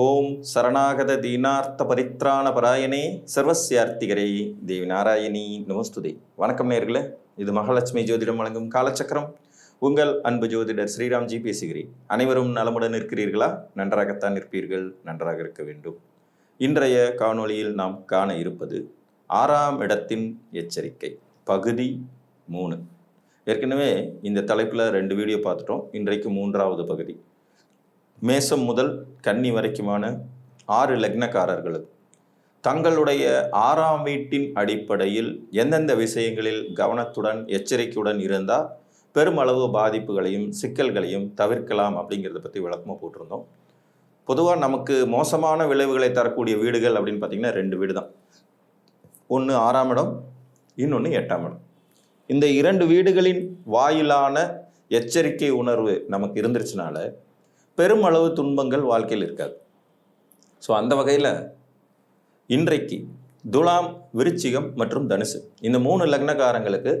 ஓம் சரணாகத தீனார்த்த பரித்ராண பராயணே சர்வசியார்த்திகரே தேவி நாராயணி நமஸ்துதே. வணக்கம் நேர்களே. இது மகாலட்சுமி ஜோதிடம் வழங்கும் காலச்சக்கரம். உங்கள் அன்பு ஜோதிடர் ஸ்ரீராம்ஜி பேசுகிறேன். அனைவரும் நலமுடன் இருக்கிறீர்களா? நன்றாகத்தான் இருப்பீர்கள். நன்றாக இருக்க வேண்டும். இன்றைய காணொளியில் நாம் காண இருப்பது ஆறாம் இடத்தின் எச்சரிக்கை. பகுதி மூணு. ஏற்கனவே இந்த தலைப்பில் ரெண்டு வீடியோ பார்த்துட்டோம். இன்றைக்கு மூன்றாவது பகுதி. மேசம் முதல் கன்னி வரைக்குமான ஆறு லக்னக்காரர்கள் தங்களுடைய ஆறாம் வீட்டின் அடிப்படையில் எந்தெந்த விஷயங்களில் கவனத்துடன் எச்சரிக்கையுடன் இருந்தால் பெருமளவு பாதிப்புகளையும் சிக்கல்களையும் தவிர்க்கலாம் அப்படிங்கிறத பற்றி விளக்கமாக போட்டிருந்தோம். பொதுவாக நமக்கு மோசமான விளைவுகளை தரக்கூடிய வீடுகள் அப்படின்னு பார்த்திங்கன்னா ரெண்டு வீடு தான் ஒன்று ஆறாம் இடம் இன்னொன்று எட்டாம் இடம். இந்த இரண்டு வீடுகளின் வாயிலான எச்சரிக்கை உணர்வு நமக்கு இருந்துருச்சுனால பெருமளவு துன்பங்கள் வாழ்க்கையில் இருக்காது. ஸோ அந்த வகையில் இன்றைக்கு துலாம் விருச்சிகம் மற்றும் தனுசு இந்த மூணு லக்னக்காரங்களுக்கு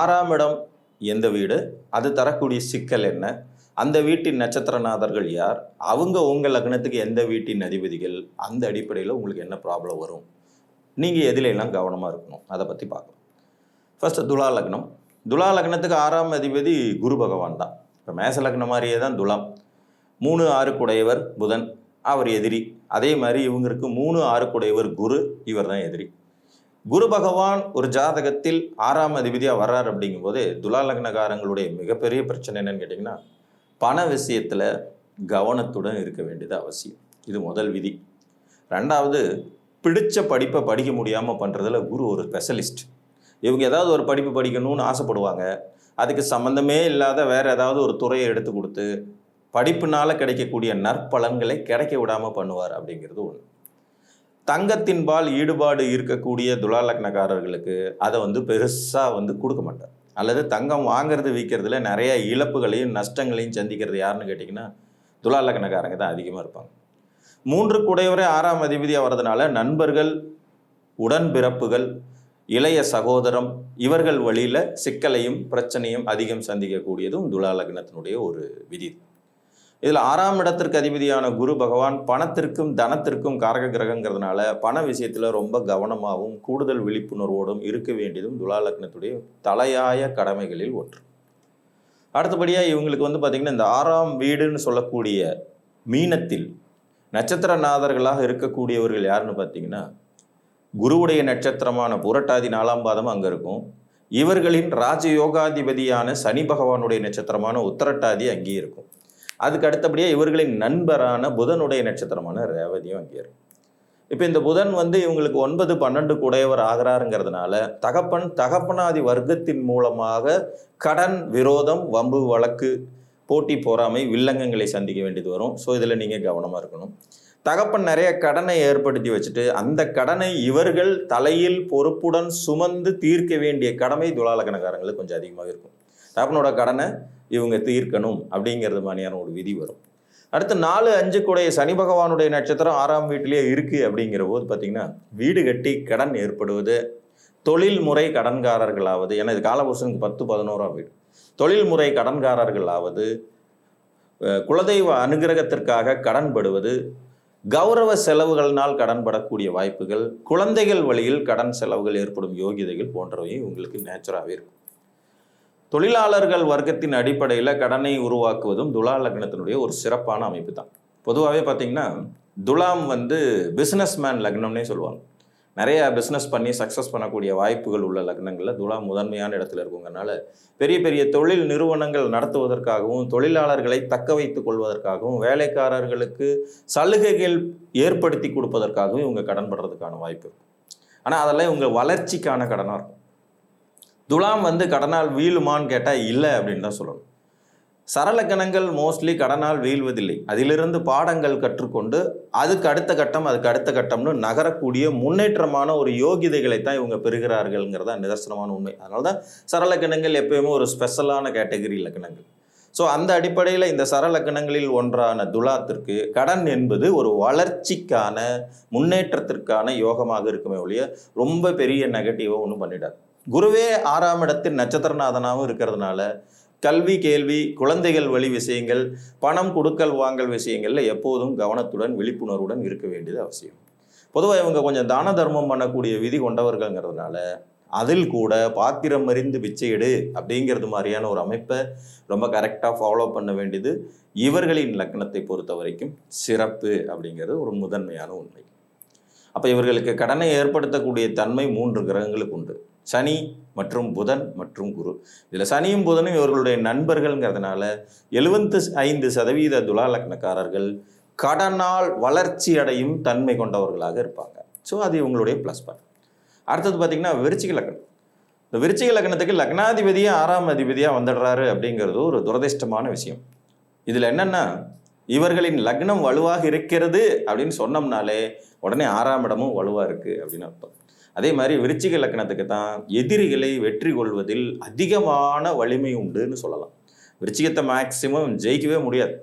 ஆறாம் இடம் எந்த வீடு? அது தரக்கூடிய சிக்கல் என்ன? அந்த வீட்டின் நட்சத்திரநாதர்கள் யார்? அவங்க உங்கள் லக்னத்துக்கு எந்த வீட்டின் அதிபதிகள்? அந்த அடிப்படையில் உங்களுக்கு என்ன ப்ராப்ளம் வரும்? நீங்கள் எதிலெல்லாம் கவனமாக இருக்கணும்? அதை பற்றி பார்க்கலாம். ஃபஸ்ட்டு துலா லக்னம். துலா லக்னத்துக்கு ஆறாம் அதிபதி குரு பகவான் தான். இப்போ மேச லக்னம் மாதிரியே தான் துலாம். மூணு ஆறுக்குடையவர் புதன் அவர் எதிரி. அதே மாதிரி இவங்களுக்கு மூணு ஆறுக்குடையவர் குரு இவர் தான் எதிரி. குரு பகவான் ஒரு ஜாதகத்தில் ஆறாம் அதிபதியாக வர்றார் அப்படிங்கும்போது துலாலக்னகாரங்களுடைய மிகப்பெரிய பிரச்சனை என்னன்னு கேட்டிங்கன்னா பண விஷயத்தில் கவனத்துடன் இருக்க வேண்டியது அவசியம். இது முதல் விதி. ரெண்டாவது பிடிச்ச படிப்பை படிக்க முடியாமல் பண்ணுறதுல குரு ஒரு ஸ்பெஷலிஸ்ட் இவங்க ஏதாவது ஒரு படிப்பு படிக்கணும்னு ஆசைப்படுவாங்க. அதுக்கு சம்மந்தமே இல்லாத வேறு ஏதாவது ஒரு துறையை எடுத்து கொடுத்து படிப்புனால கிடைக்கக்கூடிய நற்பலன்களை கிடைக்க விடாமல் பண்ணுவார் அப்படிங்கிறது ஒன்று தங்கத்தின்பால் ஈடுபாடு இருக்கக்கூடிய துலாலக்னக்காரர்களுக்கு அதை வந்து பெருசாக வந்து கொடுக்க மாட்டார். அல்லது தங்கம் வாங்குறது விற்கிறதுல நிறைய இழப்புகளையும் நஷ்டங்களையும் சந்திக்கிறது யாருன்னு கேட்டிங்கன்னா துலாலக்னக்காரங்க தான் அதிகமாக இருப்பாங்க. மூன்று குடையவரை ஆறாம் அதிபதியாக வர்றதுனால நண்பர்கள் உடன்பிறப்புகள் இளைய சகோதரம் இவர்கள் வழியில் சிக்கலையும் பிரச்சனையும் அதிகம் சந்திக்கக்கூடியதும் துலாலக்னத்தினுடைய ஒரு விதி இதில் ஆறாம் இடத்திற்கு அதிபதியான குரு பகவான் பணத்திற்கும் தனத்திற்கும் காரக கிரகங்கிறதுனால பண விஷயத்தில் ரொம்ப கவனமாகவும் கூடுதல் விழிப்புணர்வோடும் இருக்க வேண்டியதும் துலா லக்னத்துடைய தலையாய கடமைகளில் ஒன்று. அடுத்தபடியாக இவங்களுக்கு வந்து பார்த்திங்கன்னா இந்த ஆறாம் வீடுன்னு சொல்லக்கூடிய மீனத்தில் நட்சத்திரநாதர்களாக இருக்கக்கூடியவர்கள் யாருன்னு பார்த்தீங்கன்னா குருவுடைய நட்சத்திரமான புரட்டாதி நாலாம் பாதம் அங்கே இருக்கும். இவர்களின் ராஜயோகாதிபதியான சனி பகவானுடைய நட்சத்திரமான உத்தரட்டாதி அங்கேயே இருக்கும். அதுக்கு அடுத்தபடியாக இவர்களின் நண்பரான புதனுடைய நட்சத்திரமான ரேவதியும் அங்கே இருக்கும் இப்போ இந்த புதன் வந்து இவங்களுக்கு ஒன்பது பன்னெண்டு குடையவர் ஆகிறாருங்கிறதுனால தகப்பன் தகப்பனாதி வர்க்கத்தின் மூலமாக கடன் விரோதம் வம்பு வழக்கு போட்டி போறாமை வில்லங்கங்களை சந்திக்க வேண்டியது வரும். ஸோ இதில் நீங்கள் கவனமாக இருக்கணும். தகப்பன் நிறைய கடனை ஏற்படுத்தி வச்சுட்டு அந்த கடனை இவர்கள் தலையில் பொறுப்புடன் சுமந்து தீர்க்க வேண்டிய கடமை துலாலக்கணக்காரங்களுக்கு கொஞ்சம் அதிகமாக இருக்கும். தகப்பனோட கடனை இவங்க தீர்க்கணும் அப்படிங்கிறது மாதிரியான ஒரு விதி வரும். அடுத்து நாலு அஞ்சு கூடைய சனி பகவானுடைய நட்சத்திரம் ஆறாம் வீட்டிலேயே இருக்குது அப்படிங்கிற போது பார்த்திங்கன்னா வீடு கட்டி கடன் ஏற்படுவது தொழில் முறை கடன்காரர்களாவது ஏன்னா இது காலபுருஷனுக்கு பத்து பதினோராம் வீடு. தொழில்முறை கடன்காரர்களாவது குலதெய்வ அனுகிரகத்திற்காக கடன்படுவது கௌரவ செலவுகளினால் கடன்படக்கூடிய வாய்ப்புகள் குழந்தைகள் வழியில் கடன் செலவுகள் ஏற்படும் யோகிதைகள் போன்றவையும் உங்களுக்கு நேச்சுராகவே இருக்கும். தொழிலாளர்கள் வர்க்கத்தின் அடிப்படையில் கடனை உருவாக்குவதும் துலா லக்னத்தினுடைய ஒரு சிறப்பான அமைப்பு தான் பொதுவாகவே பார்த்தீங்கன்னா துலாம் வந்து பிஸ்னஸ் மேன் லக்னம்னே சொல்லுவாங்க. நிறைய பிஸ்னஸ் பண்ணி சக்ஸஸ் பண்ணக்கூடிய வாய்ப்புகள் உள்ள லக்னங்களில் துலாம் முதன்மையான இடத்துல இருக்குங்கனால பெரிய பெரிய தொழில் நிறுவனங்கள் நடத்துவதற்காகவும் தொழிலாளர்களை தக்க வைத்துக் கொள்வதற்காகவும் வேலைக்காரர்களுக்கு சலுகைகள் ஏற்படுத்தி கொடுப்பதற்காகவும் இவங்க கடன் படுறதுக்கான வாய்ப்பு இருக்கும். ஆனால் அதெல்லாம் இவங்க வளர்ச்சிக்கான கடனாக இருக்கும். துலாம் வந்து கடனால் வீழுமான்னு கேட்டால் இல்லை அப்படின்னு தான் சொல்லணும். சரலக்கணங்கள் மோஸ்ட்லி கடனால் வீழ்வதில்லை. அதிலிருந்து பாடங்கள் கற்றுக்கொண்டு அதுக்கு அடுத்த கட்டம் அதுக்கு அடுத்த கட்டம்னு நகரக்கூடிய முன்னேற்றமான ஒரு யோகிதைகளை தான் இவங்க பெறுகிறார்கள்ங்கிறதா நிதர்சனமான உண்மை. அதனால தான் சரலக்கணங்கள் எப்பயுமே ஒரு ஸ்பெஷலான கேட்டகரி லக்கணங்கள் ஸோ அந்த அடிப்படையில் இந்த சரலக்கணங்களில் ஒன்றான துலாத்திற்கு கடன் என்பது ஒரு வளர்ச்சிக்கான முன்னேற்றத்திற்கான யோகமாக இருக்குமே ஒழிய ரொம்ப பெரிய நெகட்டிவாக ஒன்றும் பண்ணிடாது. குருவே ஆறாம் இடத்தில் நட்சத்திரநாதனாகவும் இருக்கிறதுனால கல்வி கேள்வி குழந்தைகள் வழி விஷயங்கள் பணம் கொடுக்கல் வாங்கல் விஷயங்களில் எப்போதும் கவனத்துடன் விழிப்புணர்வுடன் இருக்க வேண்டியது அவசியம். பொதுவாக இவங்க கொஞ்சம் தான தர்மம் பண்ணக்கூடிய விதி கொண்டவர்கள்ங்கிறதுனால அதில் கூட பாத்திரம் அறிந்து பிச்சையிடு அப்படிங்கிறது மாதிரியான ஒரு அமைப்பை ரொம்ப கரெக்டாக ஃபாலோ பண்ண வேண்டியது இவர்களின் லக்னத்தை பொறுத்த வரைக்கும் சிறப்பு அப்படிங்கிறது ஒரு முதன்மையான உண்மை. அப்போ இவர்களுக்கு கடனை ஏற்படுத்தக்கூடிய தன்மை மூன்று கிரகங்களுக்கு உண்டு. சனி மற்றும் புதன் மற்றும் குரு. இதில் சனியும் புதனும் இவர்களுடைய நண்பர்கள்ங்கிறதுனால எழுபத்து ஐந்து சதவீத துலாலக்னக்காரர்கள் கடனால் வளர்ச்சி அடையும் தன்மை கொண்டவர்களாக இருப்பாங்க. ஸோ அது இவங்களுடைய ப்ளஸ் பாயிண்ட் அடுத்தது பார்த்திங்கன்னா விருச்சிக லக்னம். இந்த விருச்சிக லக்னத்துக்கு லக்னாதிபதியாக ஆறாம் அதிபதியாக வந்துடுறாரு அப்படிங்கிறது ஒரு துரதிர்ஷ்டமான விஷயம். இதில் என்னென்னா இவர்களின் லக்னம் வலுவாக இருக்கிறது அப்படின்னு சொன்னோம்னாலே உடனே ஆறாம் இடமும் வலுவாக இருக்குது அப்படின்னு அர்த்தம். அதே மாதிரி விருச்சிக லக்னத்துக்கு தான் எதிரிகளை வெற்றி கொள்வதில் அதிகமான வலிமை உண்டுன்னு சொல்லலாம். விருச்சிகத்தை மேக்சிமம் ஜெயிக்கவே முடியாது.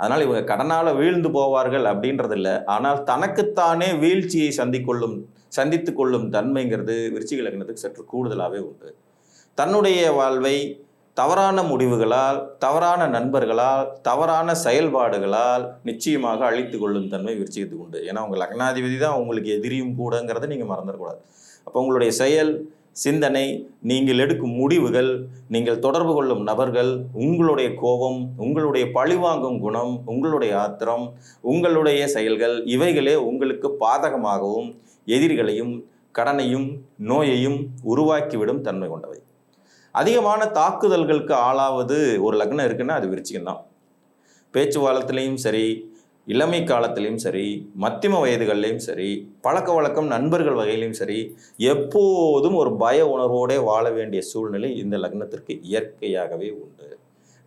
அதனால் இவங்க கடனால் வீழ்ந்து போவார்கள் அப்படின்றது இல்லை. ஆனால் தனக்குத்தானே வீழ்ச்சியை சந்திக்கொள்ளும் சந்தித்து கொள்ளும் தன்மைங்கிறது விருச்சிக லக்னத்துக்கு சற்று கூடுதலாகவே உண்டு. தன்னுடைய வாழ்வை தவறான முடிவுகளால் தவறான நண்பர்களால் தவறான செயல்பாடுகளால் நிச்சயமாக அழித்து கொள்ளும் தன்மை விருச்சிகத்துக்கு உண்டு. ஏன்னா உங்கள் லக்னாதிபதி தான் உங்களுக்கு எதிரியும் கூடங்கிறத நீங்கள் மறந்துடக்கூடாது அப்போ உங்களுடைய செயல் சிந்தனை நீங்கள் எடுக்கும் முடிவுகள் நீங்கள் தொடர்பு கொள்ளும் நபர்கள் உங்களுடைய கோபம் உங்களுடைய பழிவாங்கும் குணம் உங்களுடைய ஆத்திரம் உங்களுடைய செயல்கள் இவைகளே உங்களுக்கு பாதகமாகவும் எதிரிகளையும் கடனையும் நோயையும் உருவாக்கிவிடும் தன்மை கொண்டவை. அதிகமான தாக்குதல்களுக்கு ஆளாவது ஒரு லக்னம் இருக்குன்னா அது விருச்சிகம் தான் பேச்சு காலத்திலையும் சரி இளமை காலத்திலையும் சரி மத்தியம வயதுகள்லையும் சரி பழக்க வழக்கம் நண்பர்கள் வகையிலையும் சரி எப்போதும் ஒரு பய உணர்வோடே வாழ வேண்டிய சூழ்நிலை இந்த லக்னத்திற்கு இயற்கையாகவே உண்டு.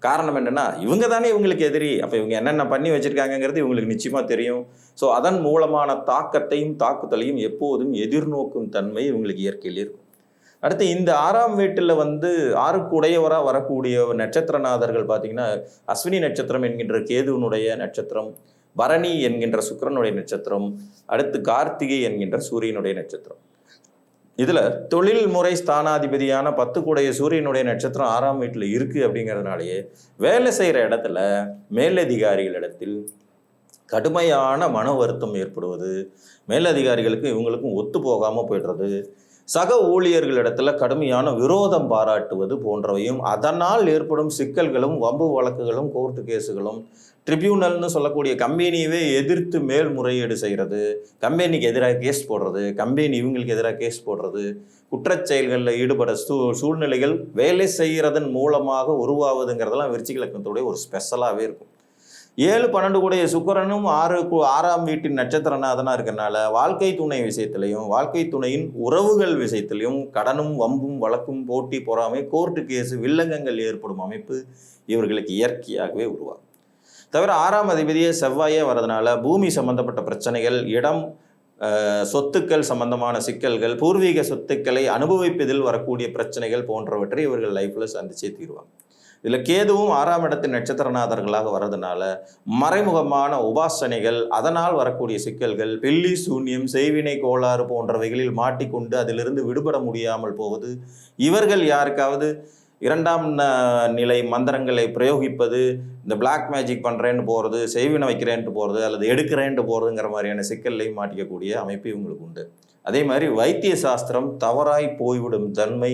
காரணம் என்னென்னா இவங்க தானே இவங்களுக்கு எதிரி. அப்போ இவங்க என்னென்ன பண்ணி வச்சுருக்காங்கங்கிறது இவங்களுக்கு நிச்சயமாக தெரியும். ஸோ அதன் மூலமான தாக்கத்தையும் தாக்குதலையும் எப்போதும் எதிர்நோக்கும் தன்மை இவங்களுக்கு இயற்கையில் இருக்கும். அடுத்து இந்த ஆறாம் வீட்டில் வந்து ஆறுக்கு உடையவராக வரக்கூடிய நட்சத்திரநாதர்கள் பார்த்தீங்கன்னா அஸ்வினி நட்சத்திரம் என்கின்ற கேதுவனுடைய நட்சத்திரம் பரணி என்கின்ற சுக்கரனுடைய நட்சத்திரம் அடுத்து கார்த்திகை என்கின்ற சூரியனுடைய நட்சத்திரம். இதில் தொழில் முறை ஸ்தானாதிபதியான பத்து கூடைய சூரியனுடைய நட்சத்திரம் ஆறாம் வீட்டில் இருக்குது அப்படிங்கிறதுனாலேயே வேலை செய்கிற இடத்துல மேலதிகாரிகளிடத்தில் கடுமையான மன வருத்தம் ஏற்படுவது மேலதிகாரிகளுக்கு இவங்களுக்கும் ஒத்து போகாமல் போய்டுறது சக ஊழியர்களிடத்துல கடுமையான விரோதம் பாராட்டுவது போன்றவையும் அதனால் ஏற்படும் சிக்கல்களும் வம்பு வழக்குகளும் கோர்ட்டு கேஸுகளும் ட்ரிபியூனல்னு சொல்லக்கூடிய கம்பெனியவே எதிர்த்து மேல்முறையீடு செய்கிறது கம்பெனிக்கு எதிராக கேஸ் போடுறது கம்பெனி இவங்களுக்கு எதிராக கேஸ் போடுறது குற்றச் செயல்களில் ஈடுபட சூ சூழ்நிலைகள் வேலை செய்கிறதன் மூலமாக உருவாவதுங்கிறதெல்லாம் விருச்சிக ஒரு ஸ்பெஷலாகவே இருக்கும். ஏழு பன்னெண்டு கூடிய சுக்கரனும் ஆறு ஆறாம் வீட்டின் நட்சத்திரநாதனாக இருக்கிறனால வாழ்க்கை துணை விஷயத்திலையும் வாழ்க்கை துணையின் உறவுகள் விஷயத்திலையும் கடனும் வம்பும் வழக்கும் போட்டி பொறாமை கோர்ட்டு கேஸு வில்லங்கங்கள் ஏற்படும் அமைப்பு இவர்களுக்கு இயற்கையாகவே உருவாகும். தவிர ஆறாம் அதிபதியே செவ்வாயே வர்றதுனால பூமி சம்பந்தப்பட்ட பிரச்சனைகள் இடம் சொத்துக்கள் சம்பந்தமான சிக்கல்கள் பூர்வீக சொத்துக்களை அனுபவிப்பதில் வரக்கூடிய பிரச்சனைகள் போன்றவற்றை இவர்கள் லைஃப்பில் சந்திச்சே தீர்வாங்க. இதில் கேதுவும் ஆறாம் இடத்தின் நட்சத்திரநாதர்களாக வர்றதுனால மறைமுகமான உபாசனைகள் அதனால் வரக்கூடிய சிக்கல்கள் பில்லி சூன்யம் செய்வினை கோளாறு போன்றவைகளில் மாட்டிக்கொண்டு அதிலிருந்து விடுபட முடியாமல் போவது இவர்கள் யாருக்காவது இரண்டாம் நிலை மந்திரங்களை பிரயோகிப்பது இந்த பிளாக் மேஜிக் பண்ணுறேன்னு போகிறது செய்வினை வைக்கிறேன்ட்டு போகிறது அல்லது எடுக்கிறேன்ட்டு போகிறதுங்கிற மாதிரியான சிக்கல்லையும் மாட்டிக்கக்கூடிய அமைப்பு இவங்களுக்கு உண்டு. அதே மாதிரி வைத்திய சாஸ்திரம் தவறாய் போய்விடும் தன்மை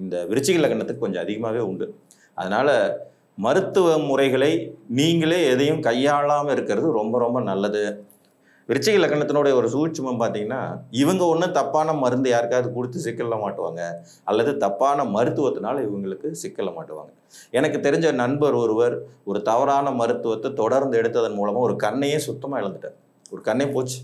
இந்த விருச்சிக லக்னத்துக்கு கொஞ்சம் அதிகமாகவே உண்டு. அதனால் மருத்துவ முறைகளை நீங்களே எதையும் கையாளாமல் இருக்கிறது ரொம்ப ரொம்ப நல்லது. விருச்சிக லக்கணத்தினுடைய ஒரு சூழ்ச்சிமம் பார்த்தீங்கன்னா இவங்க ஒன்றும் தப்பான மருந்து யாருக்காவது கொடுத்து சிக்கல மாட்டுவாங்க அல்லது தப்பான மருத்துவத்தினால இவங்களுக்கு சிக்கல மாட்டுவாங்க. எனக்கு தெரிஞ்ச நண்பர் ஒருவர் ஒரு தவறான மருத்துவத்தை தொடர்ந்து எடுத்ததன் மூலமாக ஒரு கண்ணையே சுத்தமாக இழந்துட்டார். ஒரு கண்ணே போச்சு.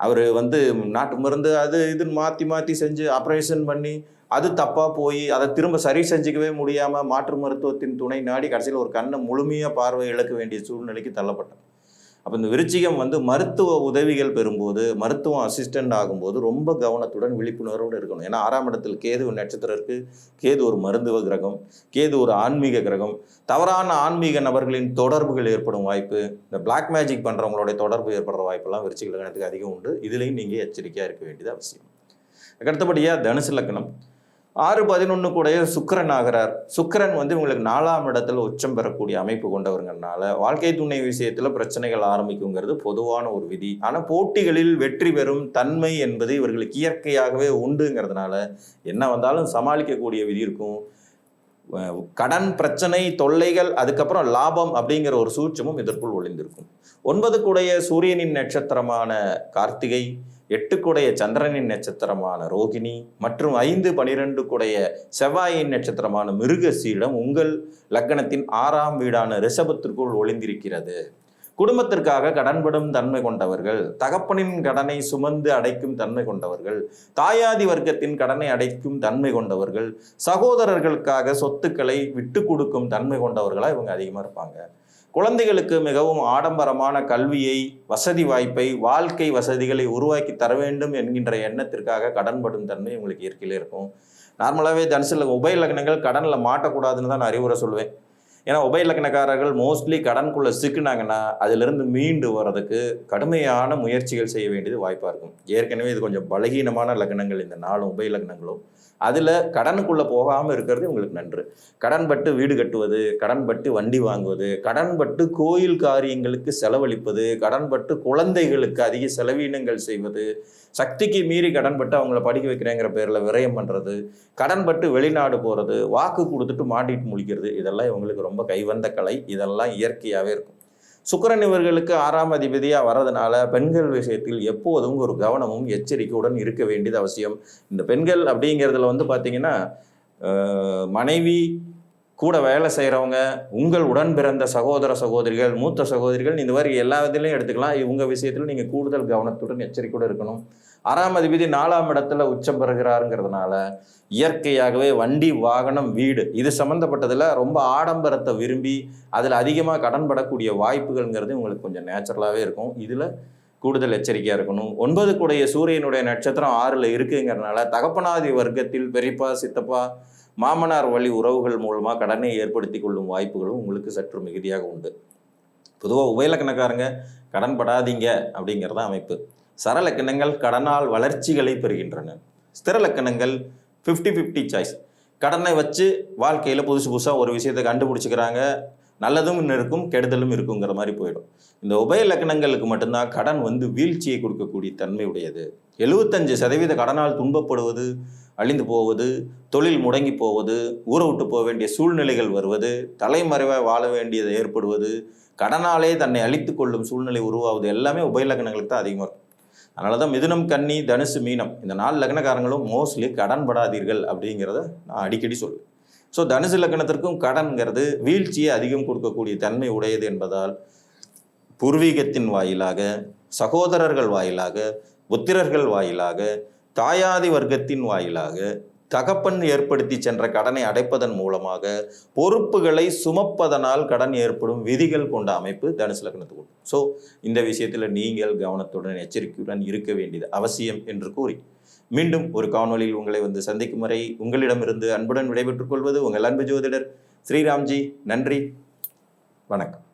அவர் வந்து நாட்டு மருந்து அது இதுன்னு மாற்றி மாற்றி செஞ்சு ஆப்ரேஷன் பண்ணி அது தப்பாக போய் அதை திரும்ப சரி செஞ்சுக்கவே முடியாமல் மாற்று மருத்துவத்தின் துணை நாடி கடைசியில் ஒரு கண்ணை முழுமையாக பார்வை இழக்க வேண்டிய சூழ்நிலைக்கு தள்ளப்பட்டது அப்போ இந்த விருச்சிகம் வந்து மருத்துவ உதவிகள் பெறும்போது மருத்துவம் அசிஸ்டண்ட் ஆகும்போது ரொம்ப கவனத்துடன் விழிப்புணர்வோடு இருக்கணும். ஏன்னா ஆறாம் இடத்தில் கேது ஒரு நட்சத்திரம் இருக்குது கேது ஒரு மருத்துவ கிரகம். கேது ஒரு ஆன்மீக கிரகம். தவறான ஆன்மீக நபர்களின் தொடர்புகள் ஏற்படும் வாய்ப்பு இந்த பிளாக் மேஜிக் பண்ணுறவங்களுடைய தொடர்பு ஏற்படுற வாய்ப்பெல்லாம் விருச்சிக லக்னத்துக்கு அதிகம் உண்டு. இதுலேயும் நீங்கள் எச்சரிக்கையாக இருக்க வேண்டியது அவசியம். அடுத்தபடியாக தனுசு லக்னம். ஆறு பதினொன்று கூடைய சுக்கரன் ஆகிறார். சுக்கிரன் வந்து இவங்களுக்கு நாலாம் இடத்துல உச்சம் பெறக்கூடிய அமைப்பு கொண்டவருங்கிறனால வாழ்க்கை துணை விஷயத்தில் பிரச்சனைகள் ஆரம்பிக்குங்கிறது பொதுவான ஒரு விதி. ஆனால் போட்டிகளில் வெற்றி பெறும் தன்மை என்பது இவர்களுக்கு இயற்கையாகவே உண்டுங்கிறதுனால என்ன வந்தாலும் சமாளிக்கக்கூடிய விதி இருக்கும். கடன் பிரச்சனை தொல்லைகள் அதுக்கப்புறம் லாபம் அப்படிங்கிற ஒரு சூட்சமும் இதற்குள் ஒளிந்திருக்கும். கூடைய சூரியனின் நட்சத்திரமான கார்த்திகை எட்டுக்குடைய சந்திரனின் நட்சத்திரமான ரோகிணி மற்றும் ஐந்து பனிரெண்டு குடைய செவ்வாயின் நட்சத்திரமான மிருகசீலம் உங்கள் லக்னத்தின் ஆறாம் வீடான ரிஷபத்திற்குள் ஒளிந்திருக்கிறது. குடும்பத்திற்காக கடன்படும் தன்மை கொண்டவர்கள் தகப்பனின் கடனை சுமந்து அடைக்கும் தன்மை கொண்டவர்கள் தாயாதி வர்க்கத்தின் கடனை அடைக்கும் தன்மை கொண்டவர்கள் சகோதரர்களுக்காக சொத்துக்களை விட்டு கொடுக்கும் தன்மை கொண்டவர்களாக இவங்க அதிகமாக இருப்பாங்க. குழந்தைகளுக்கு மிகவும் ஆடம்பரமான கல்வியை வசதி வாய்ப்பை வாழ்க்கை வசதிகளை உருவாக்கி தர வேண்டும் என்கின்ற எண்ணத்திற்காக கடன்படும் தன்மை உங்களுக்கு இயற்கையில் இருக்கும். நார்மலாகவே தனுசில் உபய லக்னங்கள் கடனில் மாட்டக்கூடாதுன்னு தான் நான் அறிவுரை சொல்லுவேன் ஏன்னா உபய லக்னக்காரர்கள் மோஸ்ட்லி கடனுக்குள்ளே சிக்கினாங்கன்னா அதிலிருந்து மீண்டு வர்றதுக்கு கடுமையான முயற்சிகள் செய்ய வேண்டியது வாய்ப்பாக இருக்கும். ஏற்கனவே இது கொஞ்சம் பலகீனமான லக்னங்கள் இந்த நாலும் உபய லக்னங்களும் அதில் கடனுக்குள்ளே போகாமல் இருக்கிறது உங்களுக்கு நன்று. கடன்பட்டு வீடு கட்டுவது கடன்பட்டு வண்டி வாங்குவது கடன்பட்டு கோயில் காரியங்களுக்கு செலவழிப்பது கடன்பட்டு குழந்தைகளுக்கு அதிக செலவீனங்கள் செய்வது சக்திக்கு மீறி கடன்பட்டு அவங்கள படிக்க வைக்கிறேங்கிற பேரில் விரயம் பண்ணுறது கடன்பட்டு வெளிநாடு போகிறது வாக்கு கொடுத்துட்டு மாட்டிட்டு முழிக்கிறது இதெல்லாம் இவங்களுக்கு ரொம்ப கைவந்த கலை. இதெல்லாம் இயற்கையாகவே இருக்கும். சுக்கரன் இவர்களுக்கு ஆறாம் அதிபதியாக வர்றதுனால பெண்கள் விஷயத்தில் எப்போதும் ஒரு கவனமும் எச்சரிக்கையுடன் இருக்க வேண்டியது அவசியம். இந்த பெண்கள் அப்படிங்கிறதுல வந்து பார்த்தீங்கன்னா மனைவி கூட வேலை செய்கிறவங்க உங்கள் உடன் பிறந்த சகோதர சகோதரிகள் மூத்த சகோதரிகள் இந்த மாதிரி எல்லா இதுலையும் எடுத்துக்கலாம். இவங்க விஷயத்தில் நீங்கள் கூடுதல் கவனத்துடன் எச்சரிக்கையோடு இருக்கணும். ஆறாம் அதிபதி நாலாம் இடத்துல உச்சம் பெறுகிறாருங்கிறதுனால இயற்கையாகவே வண்டி வாகனம் வீடு இது சம்மந்தப்பட்டதில் ரொம்ப ஆடம்பரத்தை விரும்பி அதில் அதிகமாக கடன்படக்கூடிய வாய்ப்புகள்ங்கிறது உங்களுக்கு கொஞ்சம் நேச்சுரலாகவே இருக்கும். இதில் கூடுதல் எச்சரிக்கையாக இருக்கணும். ஒன்பது கூடைய சூரியனுடைய நட்சத்திரம் ஆறில் இருக்குங்கிறனால தகப்பனாதி வர்க்கத்தில் பெரியப்பா சித்தப்பா மாமனார் வழி உறவுகள் மூலமாக கடனை ஏற்படுத்தி கொள்ளும் வாய்ப்புகளும் உங்களுக்கு சற்று மிகுதியாக உண்டு. பொதுவாக உபயலக்கணக்காரங்க கடன் படாதீங்க அப்படிங்கிறத அமைப்பு. சரலக்கணங்கள் கடனால் வளர்ச்சிகளை பெறுகின்றன. ஸ்திரலக்கணங்கள் ஃபிஃப்டி ஃபிஃப்டி சாய்ஸ் கடனை வச்சு வாழ்க்கையில் புதுசு புதுசாக ஒரு விஷயத்தை கண்டுபிடிச்சிக்கிறாங்க. நல்லதும் இருக்கும் கெடுதலும் இருக்குங்கிற மாதிரி போயிடும். இந்த உபய லக்னங்களுக்கு மட்டும்தான் கடன் வந்து வீழ்ச்சியை கொடுக்கக்கூடிய தன்மை உடையது. எழுபத்தஞ்சு சதவீத கடனால் துன்பப்படுவது அழிந்து போவது தொழில் முடங்கி போவது ஊரை விட்டு போக வேண்டிய சூழ்நிலைகள் வருவது தலைமறைவாக வாழ வேண்டியது ஏற்படுவது கடனாலே தன்னை அழித்து கொள்ளும் சூழ்நிலை உருவாவது எல்லாமே உபய லக்னங்களுக்கு தான் அதிகமாக இருக்கும். அதனால தான் மிதுனம் கன்னி தனுசு மீனம். இந்த நாலு லக்னக்காரங்களும் மோஸ்ட்லி கடன் படாதீர்கள் அப்படிங்கிறத நான் அடிக்கடி சொல்லுவேன் ஸோ தனுசு லக்னத்திற்கும் கடன்கிறது வீழ்ச்சியை அதிகம் கொடுக்கக்கூடிய தன்மை உடையது என்பதால் பூர்வீகத்தின் வாயிலாக சகோதரர்கள் வாயிலாக புத்திரர்கள் வாயிலாக தாயாதி வர்க்கத்தின் வாயிலாக தகப்பன் ஏற்படுத்தி சென்ற கடனை அடைப்பதன் மூலமாக பொறுப்புகளை சுமப்பதனால் கடன் ஏற்படும் விதிகள் கொண்ட அமைப்பு தனுசு லக்னத்துக்கு உண்டு. ஸோ இந்த விஷயத்தில் நீங்கள் கவனத்துடன் எச்சரிக்கையுடன் இருக்க வேண்டியது அவசியம் என்று கூறி மீண்டும் ஒரு காணொளியில் உங்களை வந்து சந்திக்கும் வரை உங்களிடமிருந்து அன்புடன் விடைபெற்றுக் கொள்வது உங்கள் அன்பு ஜோதிடர் ஸ்ரீராம்ஜி. நன்றி. வணக்கம்.